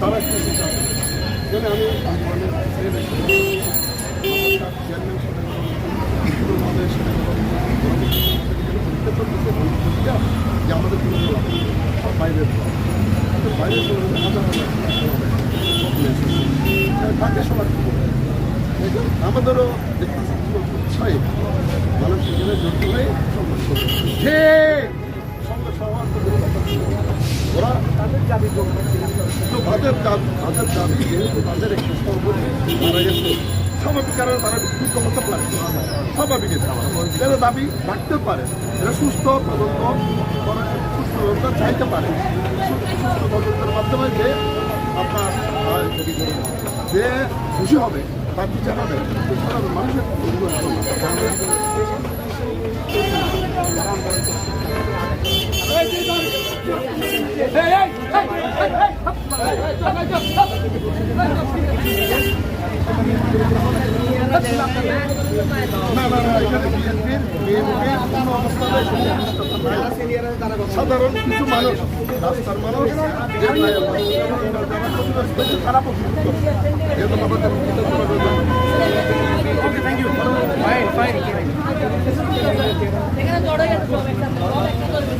তারা? যেন আমি মানে চেয়ারম্যান সাথে আমাদের সাথে যে আমাদের কোনো সব বাইরের বাইরের হাজার হাজার আমাদেরও দেখতেছি কি মানুষ এখানে যুক্ত হয়ে সংঘর্ষ দাবি করবে। তো তাদের দাবি তাদের দাবি যেহেতু একটু সর্বতি মারা গেছে, স্বাভাবিক কারণে তারা করতে পারে স্বাভাবিক এটা। দাবি রাখতে পারে। এরা সুস্থ তদন্ত সুস্থ তদন্ত চাইতে পারে। সুস্থ তদন্তের মাধ্যমে যে আপনার যে খুশি হবে, তার বিচার হবে। মানুষের সাধারণ কিছু মানুষ রাস্তার মানুষ যে যারা ক্ষতিগ্রস্ত হয়েছে, তারা প্রতিনিধিত্ব করে। যেহেতু আমাদের এখানে জড়ো গেছে সব একটা সব একটা করবে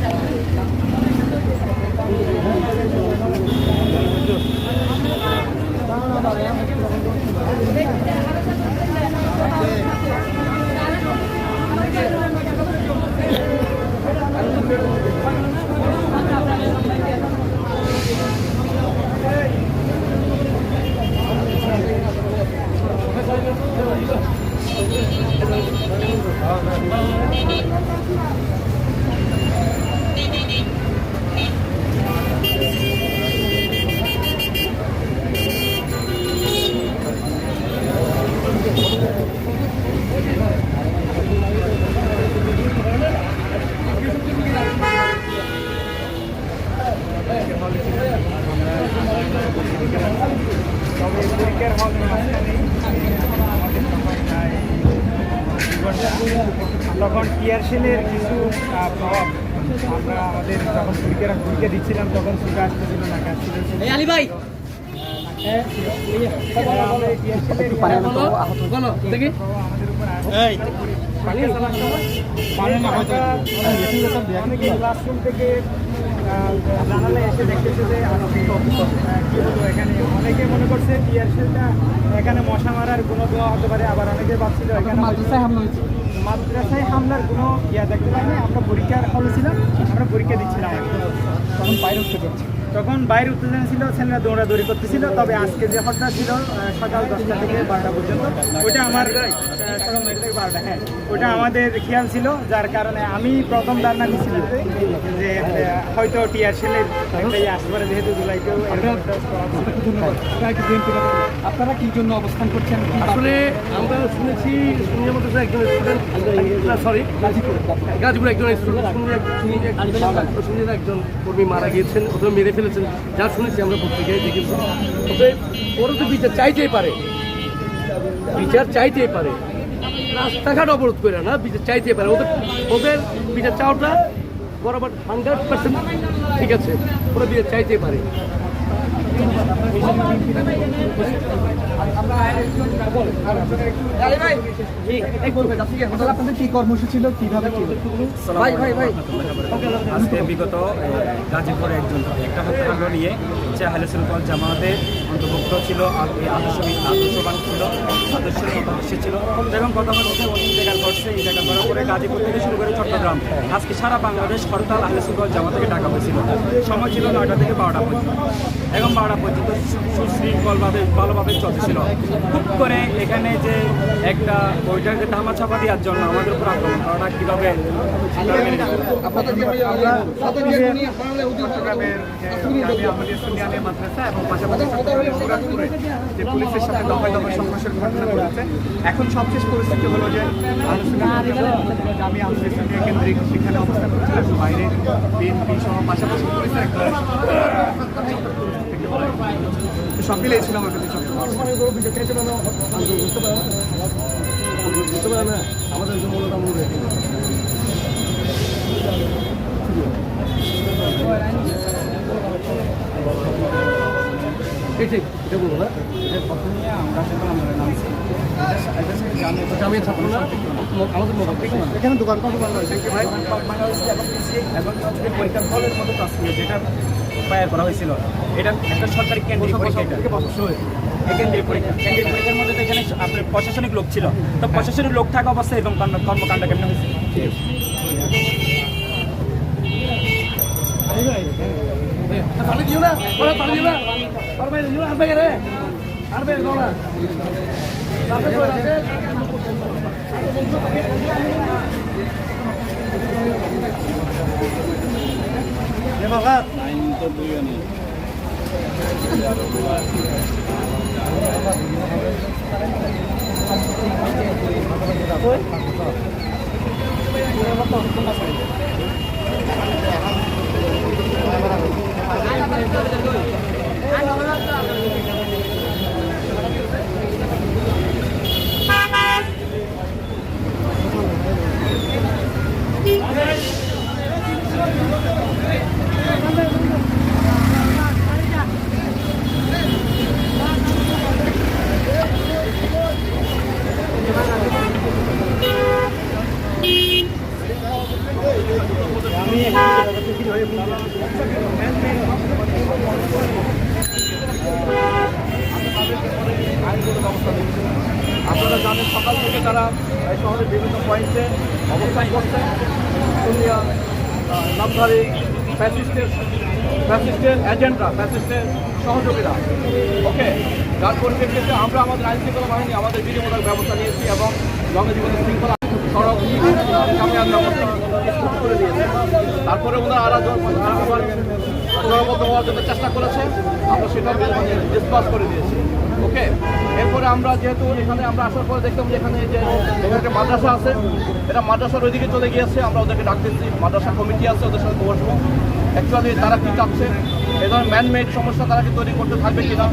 তখন টিয়ারশেলের কিছু প্রভাব আমরা আমাদের যখন পরীক্ষা পরীক্ষা দিচ্ছিলাম, তখন সুখে আসতেছিল না কাজ ছিল। থেকে এসে যে এখানে অনেকে মনে করছে এখানে মশা মারার কোনো দোয়া হতে পারে আবার অনেকে ভাবছিল এখানে মাদ্রাসায় মাদ্রাসায় হামলার কোনো ইয়া দেখতে পাইনি আমরা পরীক্ষার হলে ছিলাম, আমরা পরীক্ষা দিচ্ছিলাম। তখন বাইরে উঠতে পারছি তখন বাইরে উত্তেজনা ছিল ছেলেরা দৌড়াদৌড়ি করতেছিল। তবে আজকে যে হটটা ছিল সকাল দশটা থেকে বারোটা পর্যন্ত ওইটা আমার সকাল নয়টা থেকে বারোটা হ্যাঁ ওইটা আমাদের খেয়াল ছিল যার কারণে আমি প্রথম ধারণা নিয়েছিলাম যে হয়তো টিয়ার সেলের আসতে পারে যেহেতু জুলাইতেও আপনারা কি জন্য অবস্থান করছেন? আসলে আমরা শুনেছি সুনিয়া মাদ্রাসা একজন স্টুডেন্ট সরি গাজীপুর। একজন স্টুডেন্ট একজন কর্মী মারা গিয়েছেন ওটা মেরে ফেলেছেন, যা শুনেছি আমরা পত্রিকায় দেখেছি। ওরা তো বিচার চাইতেই পারে। বিচার চাইতেই পারে। রাস্তাঘাট অবরোধ করে না, বিচার চাইতেই পারে। ওদের ওদের বিচার চাওয়াটা বরাবর হান্ড্রেড পার্সেন্ট ঠিক আছে। ওরা বিচার চাইতেই পারে। বিগত গাজীপুরে একজন একটা হত্যাকাণ্ড নিয়ে ইচ্ছা হেলেসুলকল জামাতে অন্তর্ভুক্ত ছিল আদর্শবান ছিল ছিল। এবং কথা পরে গাজীপুর থেকে শুরু করে চট্টগ্রাম। আজকে সারা বাংলাদেশ হরতাল আহলেসুলকল জামা থেকে ডাকা হয়েছিল। সময় ছিল নয়টা থেকে বারোটা পর্যন্ত। এবং পর্যন্ত সু- সুশৃঙ্খলভাবে, ভালোভাবে চলতেছিল খুব করে এখানে যে একটা বইটাকে ধামা চাপা দেওয়ার জন্য আমাদের উপর আক্রমণ করাটা কীভাবে এখন সবশেষ পরিস্থিতি হলো যে আমি আমাদের কেন্দ্রিক সেখানে অবস্থান করছি এবং বাইরে বিএনপি সহ পাশাপাশি সব মিলেই ছিল আমার কাছে আমাদের ঠিক ঠিক এটা বলব না আমরা আমরা নামছি জামিয়া ছাত্র আমাদের মতো এখানে দোকান কত ভালো এবং হচ্ছে পরীক্ষার ফলের মতো কাজ ছিল যেটা ফায়ার করা হয়েছিল। এটা একটা সরকারি কেন্দ্রীয় পরীক্ষা এটা। কেন্দ্রীয় পরীক্ষা। কেন্দ্রীয় পরীক্ষার মধ্যে তো এখানে আপনার প্রশাসনিক লোক ছিল। তো প্রশাসনিক লোক থাকা অবস্থায় এরকম কর্মকাণ্ড কেমন হয়েছে? পানি দিও না ওরা পানি দিও না আর ভাই দিও আর ভাই রে আর ভাই দাও না তারপরে কই? আছে আপনারা জানেন সকাল থেকে তারা এই শহরের বিভিন্ন পয়েন্টে অবস্থান করছে আহ, নামধারী ফ্যাসিস্টের ফ্যাসিস্টের এজেন্টরা ফ্যাসিস্টের সহযোগীরা। ওকে যার পরিপ্রেক্ষিতে আমরা আমাদের আইন শৃঙ্খলা বাহিনী আমাদের বিধিমূলক ব্যবস্থা নিয়েছি এবং জনজীবনের শৃঙ্খলা সড়ক যাতায়াত ব্যবস্থা করে দিয়েছে তারপরে ওনারা আরও জনবদ্ধ হওয়ার জন্য চেষ্টা করেছে। আমরা সেটা ডিসপাস করে দিয়েছি। ওকে, এরপরে আমরা যেহেতু এখানে আমরা আসার পরে দেখতাম যে এখানে যে একটা মাদ্রাসা আছে, এটা মাদ্রাসার ওইদিকে চলে গিয়েছে, আমরা ওদেরকে ডাকতেছি, মাদ্রাসা কমিটি আছে ওদের সাথে বসবো অ্যাকচুয়ালি তারা কি চাচ্ছে? ধরনের ম্যানমেড সমস্যা তারা কি তৈরি করতে থাকবে কিনা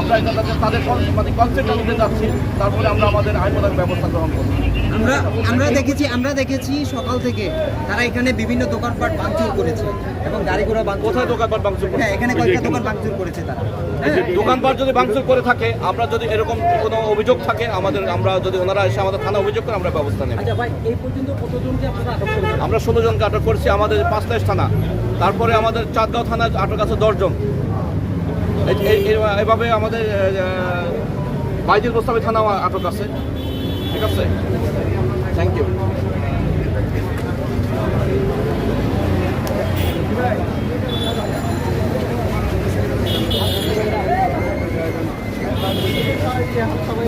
আমরা এটা তাদের তাদের মানে কনসেপ্ট অনুযায়ী যাচ্ছি। তারপরে আমরা আমাদের আইনগত ব্যবস্থা গ্রহণ করব। আমরা আমরা দেখেছি আমরা দেখেছি সকাল থেকে তারা এখানে বিভিন্ন দোকানপাট ভাঙচুর করেছে এবং গাড়ি ঘোড়া ভাঙচুর কোথায় দোকানপাট ভাঙচুর করছে? হ্যাঁ এখানে কয়েকটা দোকান ভাঙচুর করেছে তারা। দোকানপাট যদি ভাঙচুর করে থাকে আমরা যদি এরকম কোনো অভিযোগ থাকে আমাদের আমরা যদি ওনারা এসে আমাদের থানা অভিযোগ করে আমরা ব্যবস্থা নেব। আচ্ছা ভাই এই পর্যন্ত কতজনকে আপনারা আটক করেছেন? আমরা ষোলো জনকে আটক করছি আমাদের পাঁচলাইশ থানা। তারপরে আমাদের চাঁদগাঁও থানা আটক আছে দশজন। এভাবে আমাদের বাইজুল গোস্তামি থানাও আটক আছে। ঠিক আছে? থ্যাংক ইউ সবাই